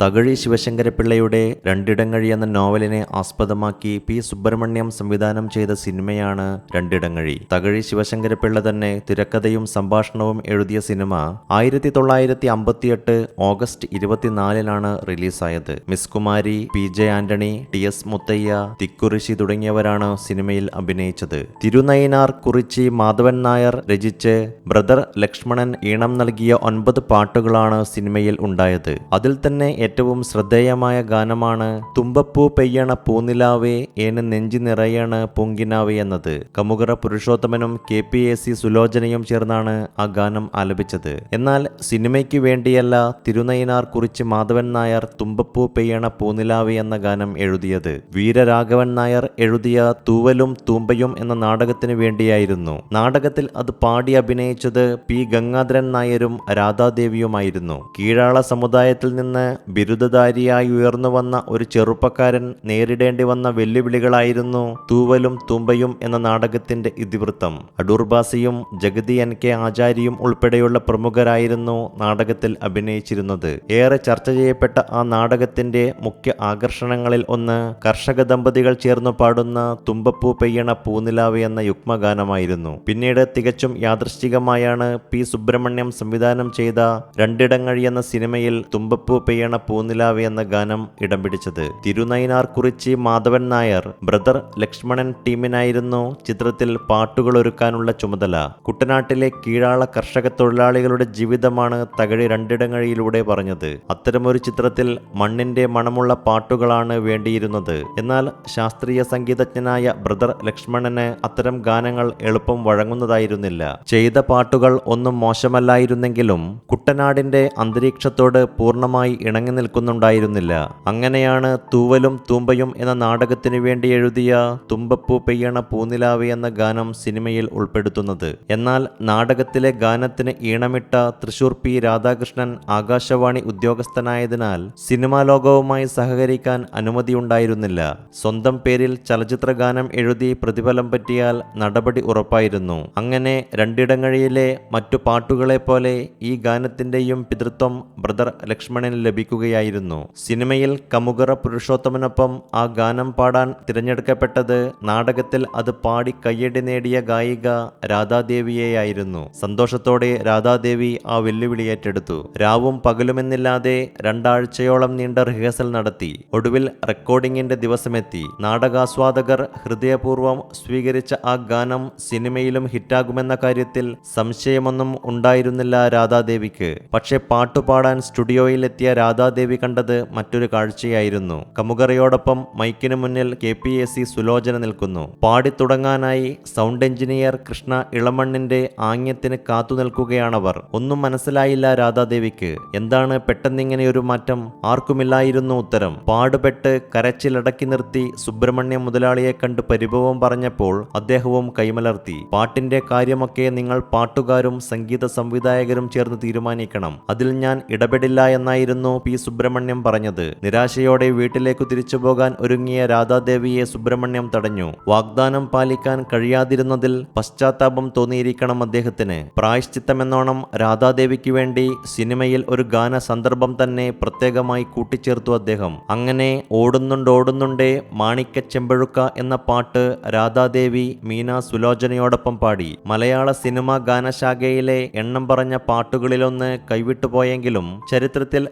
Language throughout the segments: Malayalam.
തകഴി ശിവശങ്കരപിള്ളയുടെ രണ്ടിടങ്ങഴി എന്ന നോവലിനെ ആസ്പദമാക്കി പി സുബ്രഹ്മണ്യം സംവിധാനം ചെയ്ത സിനിമയാണ് രണ്ടിടങ്ങഴി. തകഴി ശിവശങ്കരപിള്ള തന്നെ തിരക്കഥയും സംഭാഷണവും എഴുതിയ സിനിമ ആയിരത്തി തൊള്ളായിരത്തി അമ്പത്തിയെട്ട് ഓഗസ്റ്റ് ഇരുപത്തിനാലിനാണ് റിലീസായത്. Miss Kumari P J Antony T S Muthaiah Thikkurissy തുടങ്ങിയവരാണ് സിനിമയിൽ അഭിനയിച്ചത്. തിരുനയിനാർ കുറിച്ചി മാധവൻ നായർ രചിച്ച് ബ്രദർ ലക്ഷ്മണൻ ഈണം നൽകിയ ഒൻപത് പാട്ടുകളാണ് സിനിമയിൽ ഉണ്ടായത്. അതിൽ തന്നെ ഏറ്റവും ശ്രദ്ധേയമായ ഗാനമാണ് തുമ്പപ്പൂ പെയ്യണ പൂനിലാവേ ഏന് നെഞ്ചി നിറയണ പൊങ്കിനാവേ എന്നത്. കമുകറ പുരുഷോത്തമനും കെ പി എ സി സുലോചനയും ചേർന്നാണ് ആ ഗാനം ആലപിച്ചത്. എന്നാൽ സിനിമയ്ക്ക് വേണ്ടിയല്ല തിരുനയിനാർ കുറിച്ച് മാധവൻ നായർ തുമ്പപ്പൂ പെയ്യണ പൂനിലാവേ എന്ന ഗാനം എഴുതിയത്. വീരരാഘവൻ നായർ എഴുതിയ തൂവലും തൂമ്പയും എന്ന നാടകത്തിന് വേണ്ടിയായിരുന്നു. നാടകത്തിൽ അത് പാടി അഭിനയിച്ചത് പി ഗംഗാധരൻ നായരും രാധാദേവിയുമായിരുന്നു. കീഴാള സമുദായത്തിൽ നിന്ന് ബിരുദധാരിയായി ഉയർന്നു വന്ന ഒരു ചെറുപ്പക്കാരൻ നേരിടേണ്ടി വന്ന വെല്ലുവിളികളായിരുന്നു തൂവലും തുമ്പയും എന്ന നാടകത്തിന്റെ ഇതിവൃത്തം. അടൂർബാസിയും ജഗതി എൻ കെ ആചാര്യയും ഉൾപ്പെടെയുള്ള പ്രമുഖരായിരുന്നു നാടകത്തിൽ അഭിനയിച്ചിരുന്നത്. ഏറെ ചർച്ച ചെയ്യപ്പെട്ട ആ നാടകത്തിന്റെ മുഖ്യ ആകർഷണങ്ങളിൽ ഒന്ന് കർഷക ദമ്പതികൾ ചേർന്ന് പാടുന്ന തുമ്പപ്പൂ പെയ്യണ പൂനിലാവ് എന്ന യുഗ്മഗാനമായിരുന്നു. പിന്നീട് തികച്ചും യാദൃശ്ചികമായാണ് പി സുബ്രഹ്മണ്യം സംവിധാനം ചെയ്ത രണ്ടിടങ്ങഴി എന്ന സിനിമയിൽ തുമ്പപ്പൂ പെയ്യണ പൂനിലാവ് എന്ന ഗാനം ഇടം പിടിച്ചത്. തിരുനൈനാർ കുറിച്ചി മാധവൻ നായർ ബ്രദർ ലക്ഷ്മണൻ ടീമിനായിരുന്നു ചിത്രത്തിൽ പാട്ടുകൾ ഒരുക്കാനുള്ള ചുമതല. കുട്ടനാട്ടിലെ കീഴാള കർഷക തൊഴിലാളികളുടെ ജീവിതമാണ് തകഴി രണ്ടിടങ്ങഴിയിലൂടെ പറഞ്ഞത്. അത്തരമൊരു ചിത്രത്തിൽ മണ്ണിന്റെ മണമുള്ള പാട്ടുകളാണ് വേണ്ടിയിരുന്നത്. എന്നാൽ ശാസ്ത്രീയ സംഗീതജ്ഞനായ ബ്രദർ ലക്ഷ്മണന് അത്തരം ഗാനങ്ങൾ എളുപ്പം വഴങ്ങുന്നതായിരുന്നില്ല. ചെയ്ത പാട്ടുകൾ ഒന്നും മോശമല്ലായിരുന്നെങ്കിലും കുട്ടനാടിന്റെ അന്തരീക്ഷത്തോട് പൂർണമായി ഇണങ്ങി നിൽക്കുന്നുണ്ടായിരുന്നില്ല അങ്ങനെയാണ് തൂവലും തൂമ്പയും എന്ന നാടകത്തിനു വേണ്ടി എഴുതിയ തുമ്പപ്പൂ പെയ്യണ പൂനിലാവ് എന്ന ഗാനം സിനിമയിൽ ഉൾപ്പെടുത്തുന്നത്. എന്നാൽ നാടകത്തിലെ ഗാനത്തിന് ഈണമിട്ട തൃശൂർ പി രാധാകൃഷ്ണൻ ആകാശവാണി ഉദ്യോഗസ്ഥനായതിനാൽ സിനിമാ ലോകവുമായി സഹകരിക്കാൻ അനുമതിയുണ്ടായിരുന്നില്ല. സ്വന്തം പേരിൽ ചലച്ചിത്ര ഗാനം എഴുതി പ്രതിഫലം പറ്റിയാൽ നടപടി ഉറപ്പായിരുന്നു. അങ്ങനെ രണ്ടിടങ്ങഴിയിലെ മറ്റു പാട്ടുകളെ പോലെ ഈ ഗാനത്തിന്റെയും പിതൃത്വം ബ്രദർ ലക്ഷ്മണന് ലഭിക്കുകയായിരുന്നു സിനിമയിൽ കമുകറ പുരുഷോത്തമനൊപ്പം ആ ഗാനം പാടാൻ തിരഞ്ഞെടുക്കപ്പെട്ടത് നാടകത്തിൽ അത് പാടി കയ്യടി നേടിയ ഗായിക രാധാദേവിയെയായിരുന്നു. സന്തോഷത്തോടെ രാധാദേവി ആ വെല്ലുവിളി ഏറ്റെടുത്തു. രാവും പകലുമെന്നില്ലാതെ രണ്ടാഴ്ചയോളം നീണ്ട റിഹേഴ്സൽ നടത്തി. ഒടുവിൽ റെക്കോർഡിംഗിന്റെ ദിവസമെത്തി. നാടകാസ്വാദകർ ഹൃദയപൂർവം സ്വീകരിച്ച ആ ഗാനം സിനിമയിലും ഹിറ്റാകുമെന്ന കാര്യത്തിൽ സംശയമൊന്നും ഉണ്ടായിരുന്നില്ല രാധാദേവിക്ക്. പക്ഷെ പാട്ടുപാടാൻ സ്റ്റുഡിയോയിലെത്തിയ രാധാദേവി കണ്ടത് മറ്റൊരു കാഴ്ചയായിരുന്നു. കമുകറയോടൊപ്പം മൈക്കിന് മുന്നിൽ K P A C Sulochana നിൽക്കുന്നു. പാടിത്തുടങ്ങാനായി സൗണ്ട് എഞ്ചിനീയർ കൃഷ്ണ ഇളമണ്ണിന്റെ ആംഗ്യത്തിന് കാത്തുനിൽക്കുകയാണവർ ഒന്നും മനസ്സിലായില്ല രാധാദേവിക്ക്. എന്താണ് പെട്ടെന്നിങ്ങനെയൊരു മാറ്റം? ആർക്കുമില്ലായിരുന്നു ഉത്തരം. പാടുപെട്ട് കരച്ചിലടക്കി നിർത്തി സുബ്രഹ്മണ്യ മുതലാളിയെ കണ്ട് പരിഭവം പറഞ്ഞപ്പോൾ അദ്ദേഹവും കൈമലർത്തി. പാട്ടിന്റെ കാര്യമൊക്കെ നിങ്ങൾ പാട്ടുകാരും സംഗീത സംവിധായകരും ചേർന്ന് തീരുമാനിക്കണം. അതിൽ ഞാൻ ഇടപെടില്ല എന്നായിരുന്നു പി സുബ്രഹ്മണ്യം പറഞ്ഞത് നിരാശയോടെ വീട്ടിലേക്കു തിരിച്ചു പോകാൻ ഒരുങ്ങിയ രാധാദേവിയെ സുബ്രഹ്മണ്യം തടഞ്ഞു. വാഗ്ദാനം പാലിക്കാൻ കഴിയാതിരുന്നതിൽ പശ്ചാത്താപം തോന്നിയിരിക്കണം അദ്ദേഹത്തിന്. പ്രായശ്ചിത്തമെന്നോണം രാധാദേവിക്ക് വേണ്ടി സിനിമയിൽ ഒരു ഗാന സന്ദർഭം തന്നെ പ്രത്യേകമായി കൂട്ടിച്ചേർത്തു അദ്ദേഹം. അങ്ങനെ ഓടുന്നുണ്ടോടുന്നുണ്ടേ മാണിക്ക ചെമ്പഴുക്ക എന്ന പാട്ട് രാധാദേവി മീന സുലോചനയോടൊപ്പം പാടി. മലയാള സിനിമാ ഗാനശാഖയിലെ എണ്ണം പറഞ്ഞ പാട്ടുകളിലൊന്ന് കൈവിട്ടുപോയെങ്കിലും ചരിത്രത്തിൽ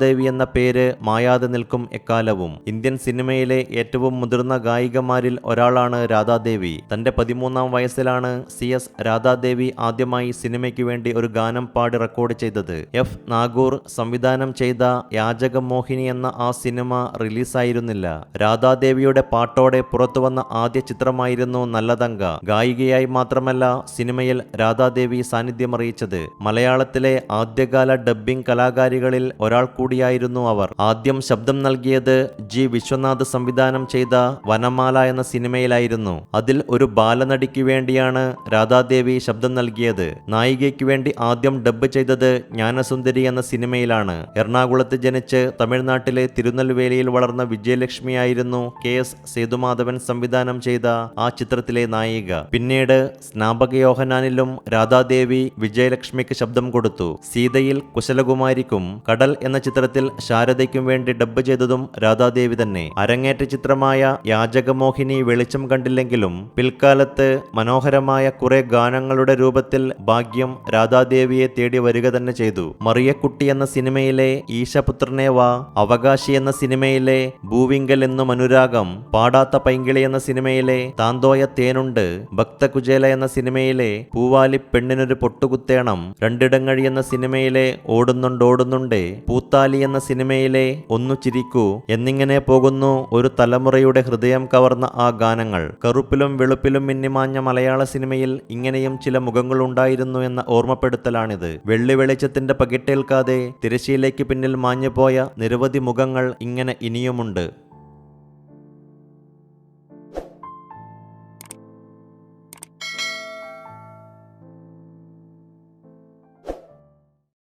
രാധാദേവി എന്ന പേര് മായാതെ നിൽക്കും എക്കാലവും. ഇന്ത്യൻ സിനിമയിലെ ഏറ്റവും മുതിർന്ന ഗായികമാരിൽ ഒരാളാണ് രാധാദേവി. തന്റെ പതിമൂന്നാം വയസ്സിലാണ് സി എസ് രാധാദേവി ആദ്യമായി സിനിമയ്ക്ക് വേണ്ടി ഒരു ഗാനം പാടി റെക്കോർഡ് ചെയ്തത്. എഫ് നാഗൂർ സംവിധാനം ചെയ്ത യാചകമോഹിനി എന്ന ആ സിനിമ റിലീസായിരുന്നില്ല. രാധാദേവിയുടെ പാട്ടോടെ പുറത്തുവന്ന ആദ്യ ചിത്രമായിരുന്നു നല്ലതങ്ക. ഗായികയായി മാത്രമല്ല സിനിമയിൽ രാധാദേവി സാന്നിധ്യമറിയിച്ചത്. മലയാളത്തിലെ ആദ്യകാല ഡബ്ബിംഗ് കലാകാരികളിൽ ഒരാൾ കൂടിയായിരുന്നു അവർ. ആദ്യം ശബ്ദം നൽകിയത് ജി. വിശ്വനാഥ് സംവിധാനം ചെയ്ത വനമാല എന്ന സിനിമയിലായിരുന്നു. അതിൽ ഒരു ബാലനടിക്ക് വേണ്ടിയാണ് രാധാദേവി ശബ്ദം നൽകിയത്. നായികയ്ക്ക് വേണ്ടി ആദ്യം ഡബ്ബ് ചെയ്തത് ജ്ഞാനസുന്ദരി എന്ന സിനിമയിലാണ്. എറണാകുളത്ത് ജനിച്ച് തമിഴ്നാട്ടിലെ തിരുനെൽവേലിയിൽ വളർന്ന വിജയലക്ഷ്മിയായിരുന്നു കെ. എസ്. സേതുമാധവൻ സംവിധാനം ചെയ്ത ആ ചിത്രത്തിലെ നായിക. പിന്നീട് സ്നാപക സ്നാപകയോഹനാനിലും രാധാദേവി വിജയലക്ഷ്മിക്ക് ശബ്ദം കൊടുത്തു. സീതയിൽ കുശലകുമാരിക്കും കടൽ എന്ന ചിത്ര ചിത്രത്തിൽ ശാരദയ്ക്കും വേണ്ടി ഡബ്ബ് ചെയ്തതും രാധാദേവി തന്നെ. അരങ്ങേറ്റ ചിത്രമായ യാചകമോഹിനി വെളിച്ചം കണ്ടില്ലെങ്കിലും പിൽക്കാലത്ത് മനോഹരമായ കുറെ ഗാനങ്ങളുടെ രൂപത്തിൽ ഭാഗ്യം രാധാദേവിയെ തേടി വരിക തന്നെ ചെയ്തു. മറിയക്കുട്ടി എന്ന സിനിമയിലെ ഈശപുത്രനെ വാ അവകാശി എന്ന സിനിമയിലെ ഭൂവിങ്കൽ എന്നും അനുരാഗം പാടാത്ത പൈങ്കിളി എന്ന സിനിമയിലെ താന്തോയ തേനുണ്ട് ഭക്തകുചേല എന്ന സിനിമയിലെ പൂവാലി പെണ്ണിനൊരു പൊട്ടുകുത്തേണം രണ്ടിടങ്ങഴി എന്ന സിനിമയിലെ ഓടുന്നുണ്ട് ഓടുന്നുണ്ടേ പൂത്താലി എന്ന സിനിമയിലെ ഒന്നു ചിരിക്കൂ എന്നിങ്ങനെ പോകുന്നു ഒരു തലമുറയുടെ ഹൃദയം കവർന്ന ആ ഗാനങ്ങൾ. കറുപ്പിലും വെളുപ്പിലും മിന്നിമാഞ്ഞ മലയാള സിനിമയിൽ ഇങ്ങനെയും ചില മുഖങ്ങളുണ്ടായിരുന്നു എന്ന ഓർമ്മപ്പെടുത്തലാണിത്. വെള്ളി വെളിച്ചത്തിന്റെ പകിട്ടേൽക്കാതെ തിരശ്ശീലയ്ക്ക് പിന്നിൽ മാഞ്ഞുപോയ നിരവധി മുഖങ്ങൾ ഇങ്ങനെ ഇനിയുമുണ്ട്.